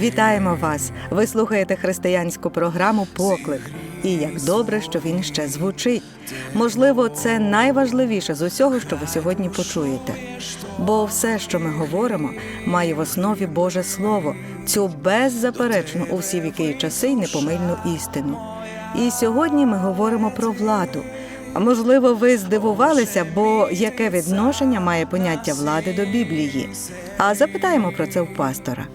Вітаємо вас! Ви слухаєте християнську програму Поклик. І як добре, що він ще звучить. Можливо, це найважливіше з усього, що ви сьогодні почуєте. Бо все, що ми говоримо, має в основі Боже Слово, цю беззаперечну у всі віки і часи й непомильну істину. І сьогодні ми говоримо про владу. Можливо, ви здивувалися, бо яке відношення має поняття влади до Біблії? А запитаємо про це у пастора.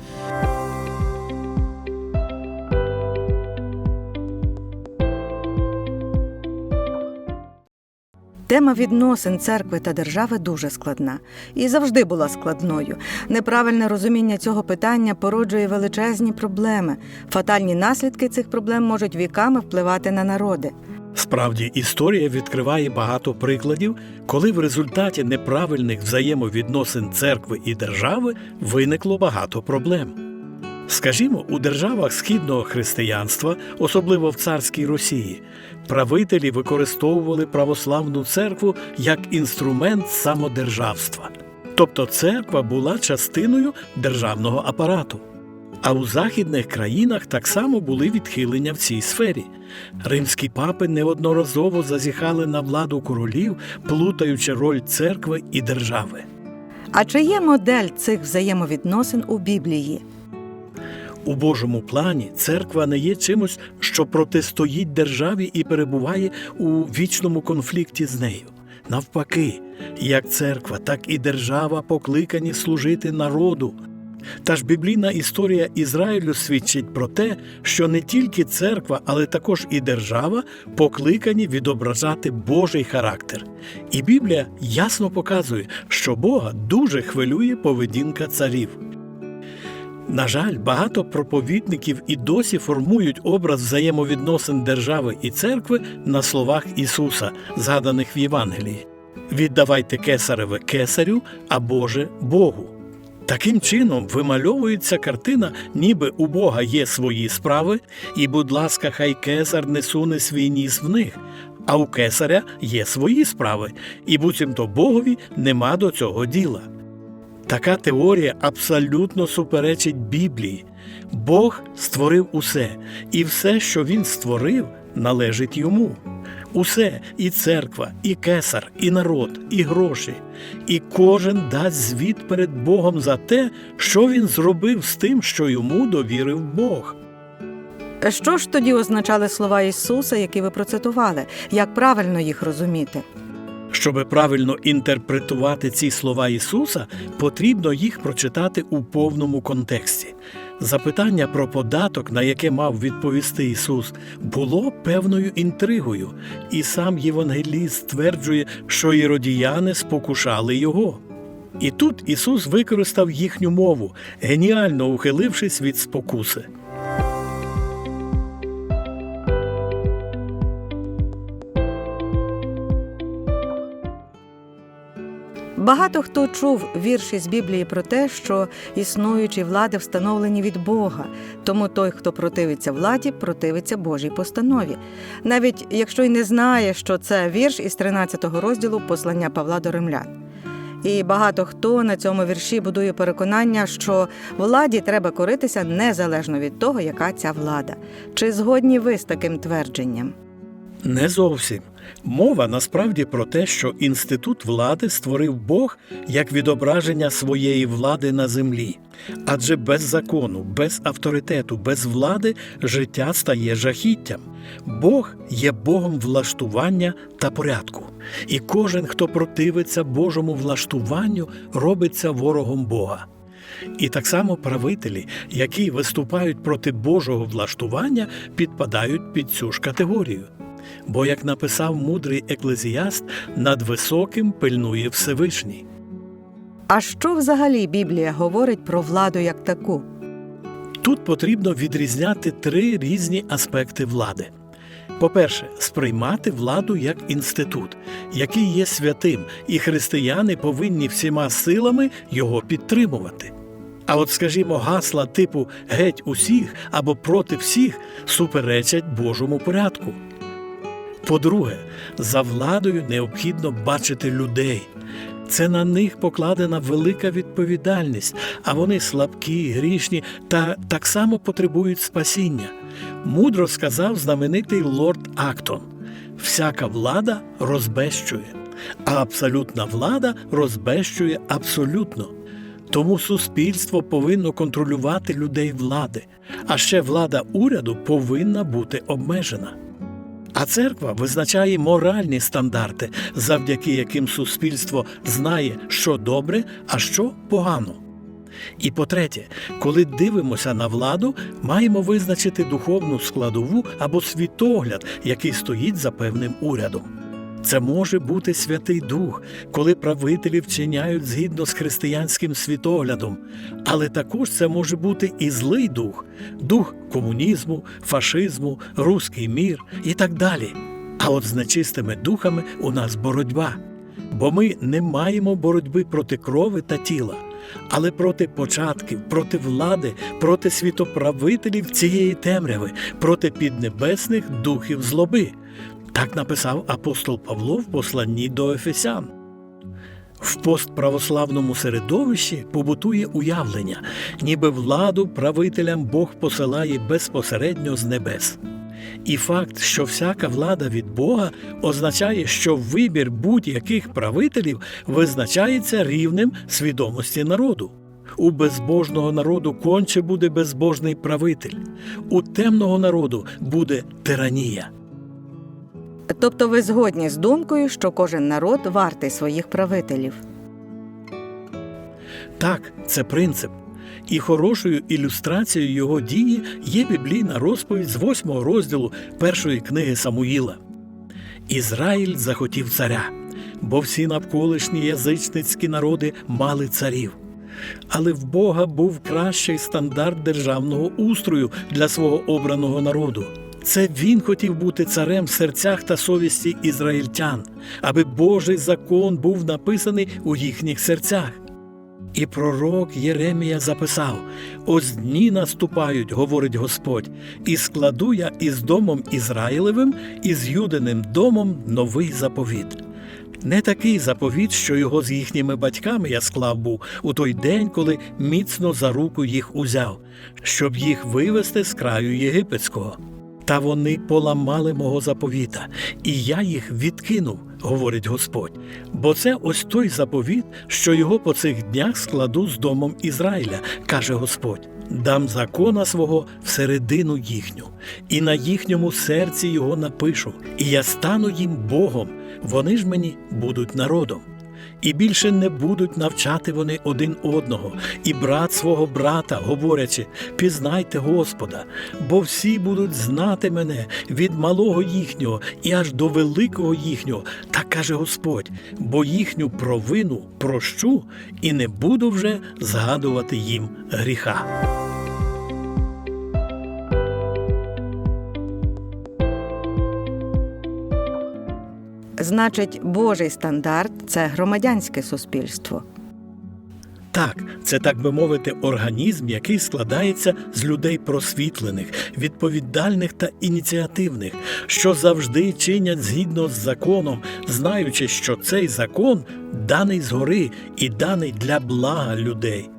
Тема відносин церкви та держави дуже складна і завжди була складною. Неправильне розуміння цього питання породжує величезні проблеми. Фатальні наслідки цих проблем можуть віками впливати на народи. Справді, історія відкриває багато прикладів, коли в результаті неправильних взаємовідносин церкви і держави виникло багато проблем. Скажімо, у державах східного християнства, особливо в царській Росії, правителі використовували православну церкву як інструмент самодержавства. Тобто церква була частиною державного апарату. А у західних країнах так само були відхилення в цій сфері. Римські папи неодноразово зазіхали на владу королів, плутаючи роль церкви і держави. А чи є модель цих взаємовідносин у Біблії? У Божому плані церква не є чимось, що протистоїть державі і перебуває у вічному конфлікті з нею. Навпаки, як церква, так і держава покликані служити народу. Та ж біблійна історія Ізраїлю свідчить про те, що не тільки церква, але також і держава покликані відображати Божий характер. І Біблія ясно показує, що Бога дуже хвилює поведінка царів. На жаль, багато проповідників і досі формують образ взаємовідносин держави і церкви на словах Ісуса, згаданих в Євангелії. Віддавайте кесареве кесарю, а Боже Богу. Таким чином вимальовується картина, ніби у Бога є свої справи, і, будь ласка, хай кесар не суне свій ніс в них, а у кесаря є свої справи, і буцімто Богові нема до цього діла. Така теорія абсолютно суперечить Біблії. Бог створив усе, і все, що він створив, належить йому. Усе і церква, і кесар, і народ, і гроші. І кожен дасть звіт перед Богом за те, що він зробив з тим, що йому довірив Бог. Що ж тоді означали слова Ісуса, які ви процитували? Як правильно їх розуміти? Щоби правильно інтерпретувати ці слова Ісуса, потрібно їх прочитати у повному контексті. Запитання про податок, на яке мав відповісти Ісус, було певною інтригою, і сам Євангеліст стверджує, що іродіяни спокушали його. І тут Ісус використав їхню мову, геніально ухилившись від спокуси. Багато хто чув вірші з Біблії про те, що існуючі влади встановлені від Бога, тому той, хто противиться владі, противиться Божій постанові. Навіть якщо й не знає, що це вірш із 13 розділу послання Павла до римлян. І багато хто на цьому вірші будує переконання, що владі треба коритися незалежно від того, яка ця влада. Чи згодні ви з таким твердженням? Не зовсім. Мова насправді про те, що інститут влади створив Бог як відображення своєї влади на землі. Адже без закону, без авторитету, без влади життя стає жахіттям. Бог є Богом влаштування та порядку. І кожен, хто противиться Божому влаштуванню, робиться ворогом Бога. І так само правителі, які виступають проти Божого влаштування, підпадають під цю ж категорію. Бо, як написав мудрий еклезіаст, над високим пильнує Всевишній. А що взагалі Біблія говорить про владу як таку? Тут потрібно відрізняти три різні аспекти влади. По-перше, сприймати владу як інститут, який є святим, і християни повинні всіма силами його підтримувати. А от, скажімо, гасла типу геть усіх або проти всіх суперечать Божому порядку. По-друге, за владою необхідно бачити людей. Це на них покладена велика відповідальність, а вони слабкі, грішні та так само потребують спасіння. Мудро сказав знаменитий лорд Актон: всяка влада розбещує, а абсолютна влада розбещує абсолютно. Тому суспільство повинно контролювати людей влади, а ще влада уряду повинна бути обмежена. А церква визначає моральні стандарти, завдяки яким суспільство знає, що добре, а що погано. І по-третє, коли дивимося на владу, маємо визначити духовну складову або світогляд, який стоїть за певним урядом. Це може бути Святий Дух, коли правителі вчиняють згідно з християнським світоглядом, але також це може бути і злий дух, дух комунізму, фашизму, руський мір і так далі. А от з нечистими духами у нас боротьба, бо ми не маємо боротьби проти крови та тіла, але проти початків, проти влади, проти світоправителів цієї темряви, проти піднебесних духів злоби. Так написав апостол Павло в посланні до Ефесян. В постправославному середовищі побутує уявлення, ніби владу правителям Бог посилає безпосередньо з небес. І факт, що всяка влада від Бога означає, що вибір будь-яких правителів визначається рівнем свідомості народу. У безбожного народу конче буде безбожний правитель, у темного народу буде тиранія. Тобто ви згодні з думкою, що кожен народ вартий своїх правителів. Так, це принцип. І хорошою ілюстрацією його дії є біблійна розповідь з восьмого розділу першої книги Самуїла. Ізраїль захотів царя, бо всі навколишні язичницькі народи мали царів. Але в Бога був кращий стандарт державного устрою для свого обраного народу. Це він хотів бути царем в серцях та совісті ізраїльтян, аби Божий закон був написаний у їхніх серцях. І пророк Єремія записав: Ось дні наступають, говорить Господь, і складу я із домом Ізраїлевим і з Юдиним домом новий заповіт. Не такий заповіт, що його з їхніми батьками я склав був у той день, коли міцно за руку їх узяв, щоб їх вивести з краю єгипетського. Та вони поламали мого заповіта, і я їх відкинув, говорить Господь. Бо це ось той заповіт, що його по цих днях складу з домом Ізраїля, каже Господь. Дам закона свого всередину їхню, і на їхньому серці його напишу, і я стану їм Богом, вони ж мені будуть народом. І більше не будуть навчати вони один одного, і брат свого брата, говорячи, пізнайте Господа, бо всі будуть знати мене від малого їхнього і аж до великого їхнього, так каже Господь, бо їхню провину прощу і не буду вже згадувати їм гріха. Значить, Божий стандарт це громадянське суспільство. Так, це так би мовити, організм, який складається з людей просвітлених, відповідальних та ініціативних, що завжди чинять згідно з законом, знаючи, що цей закон даний згори і даний для блага людей.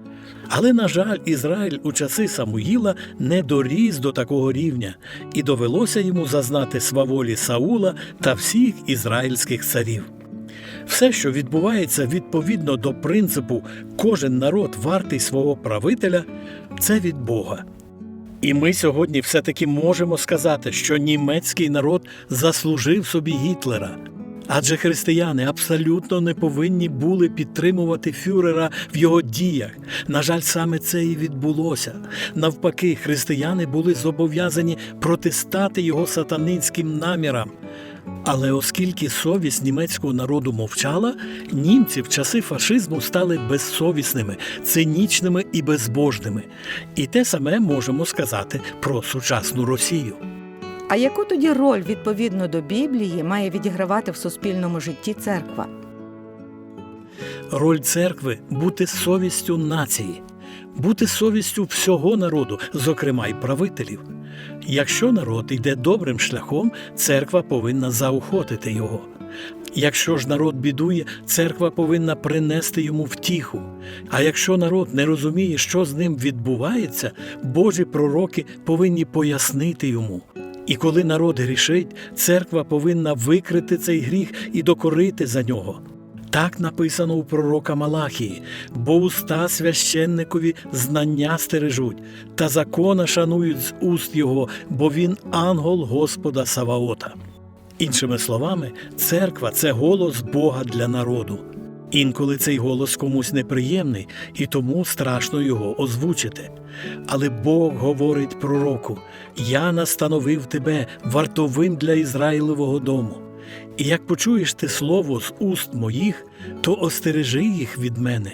Але, на жаль, Ізраїль у часи Самуїла не доріс до такого рівня, і довелося йому зазнати сваволі Саула та всіх ізраїльських царів. Все, що відбувається відповідно до принципу кожен народ вартий свого правителя, це від Бога. І ми сьогодні все-таки можемо сказати, що німецький народ заслужив собі Гітлера. Адже християни абсолютно не повинні були підтримувати фюрера в його діях. На жаль, саме це і відбулося. Навпаки, християни були зобов'язані протистати його сатанинським намірам. Але оскільки совість німецького народу мовчала, німці в часи фашизму стали безсовісними, цинічними і безбожними. І те саме можемо сказати про сучасну Росію. А яку тоді роль відповідно до Біблії має відігравати в суспільному житті церква? Роль церкви бути совістю нації, бути совістю всього народу, зокрема й правителів. Якщо народ йде добрим шляхом, церква повинна заохотити його. Якщо ж народ бідує, церква повинна принести йому втіху. А якщо народ не розуміє, що з ним відбувається, Божі пророки повинні пояснити йому. І коли народ грішить, церква повинна викрити цей гріх і докорити за нього. Так написано у пророка Малахії, бо уста священникові знання стережуть, та закона шанують з уст його, бо він ангел Господа Саваота. Іншими словами, церква це голос Бога для народу. Інколи цей голос комусь неприємний, і тому страшно його озвучити. Але Бог говорить пророку: Я настановив тебе вартовим для Ізраїлевого дому. І як почуєш ти слово з уст моїх, то остережи їх від мене.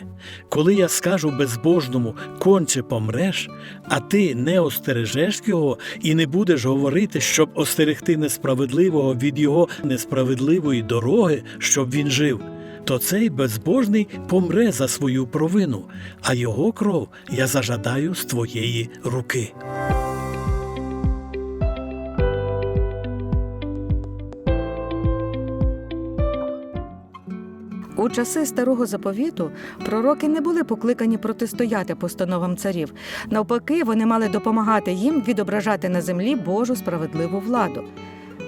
Коли я скажу безбожному конче помреш, а ти не остережеш його і не будеш говорити, щоб остерегти несправедливого від його несправедливої дороги, щоб він жив, то цей безбожний помре за свою провину, а його кров я зажадаю з твоєї руки. У часи старого заповіту пророки не були покликані протистояти постановам царів. Навпаки, вони мали допомагати їм відображати на землі Божу справедливу владу.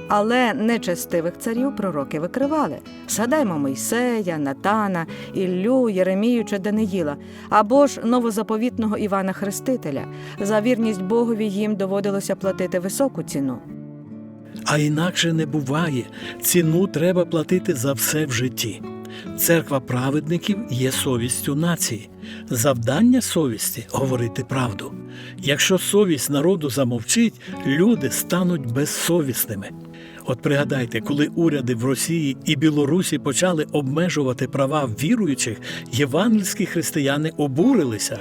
Але нечестивих царів пророки викривали. Згадаймо Мойсея, Натана, Іллю, Єремію чи Даниїла, або ж новозаповітного Івана Хрестителя. За вірність Богові їм доводилося платити високу ціну. А інакше не буває. Ціну треба платити за все в житті. Церква праведників є совістю нації. Завдання совісті говорити правду. Якщо совість народу замовчить, люди стануть безсовісними. От пригадайте, коли уряди в Росії і Білорусі почали обмежувати права віруючих, євангельські християни обурилися.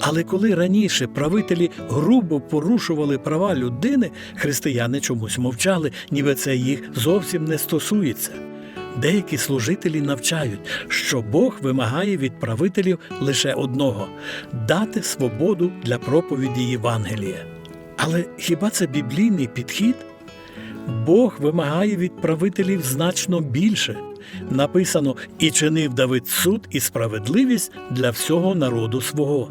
Але коли раніше правителі грубо порушували права людини, християни чомусь мовчали, ніби це їх зовсім не стосується. Деякі служителі навчають, що Бог вимагає від правителів лише одного дати свободу для проповіді Євангелія. Але хіба це біблійний підхід? Бог вимагає від правителів значно більше. Написано і чинив Давид суд і справедливість для всього народу свого.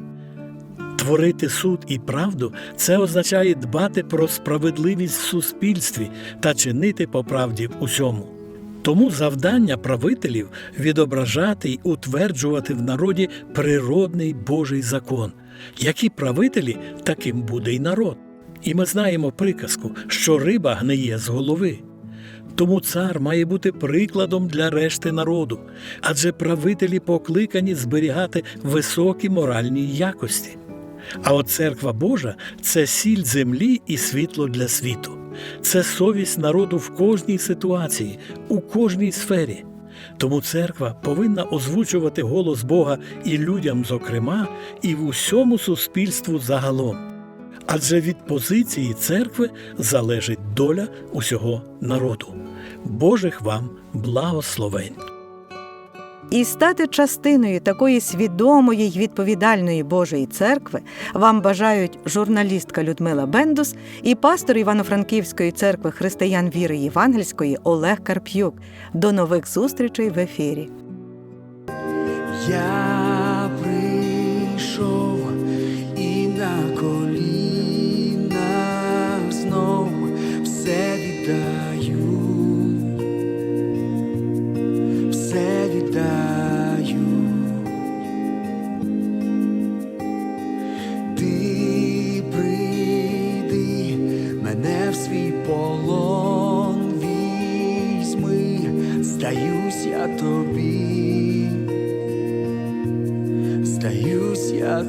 Творити суд і правду це означає дбати про справедливість в суспільстві та чинити по правді в усьому. Тому завдання правителів відображати й утверджувати в народі природний Божий закон. Які правителі, таким буде й народ. І ми знаємо приказку, що риба гниє з голови. Тому цар має бути прикладом для решти народу, адже правителі покликані зберігати високі моральні якості. А от церква Божа це сіль землі і світло для світу. Це совість народу в кожній ситуації, у кожній сфері. Тому церква повинна озвучувати голос Бога і людям, зокрема, і в усьому суспільству загалом. Адже від позиції церкви залежить доля усього народу. Божих вам благословень! І стати частиною такої свідомої й відповідальної Божої церкви вам бажають журналістка Людмила Бендус і пастор Івано-Франківської церкви християн віри Євангельської Олег Карп'юк. До нових зустрічей в ефірі. Я здаюсь я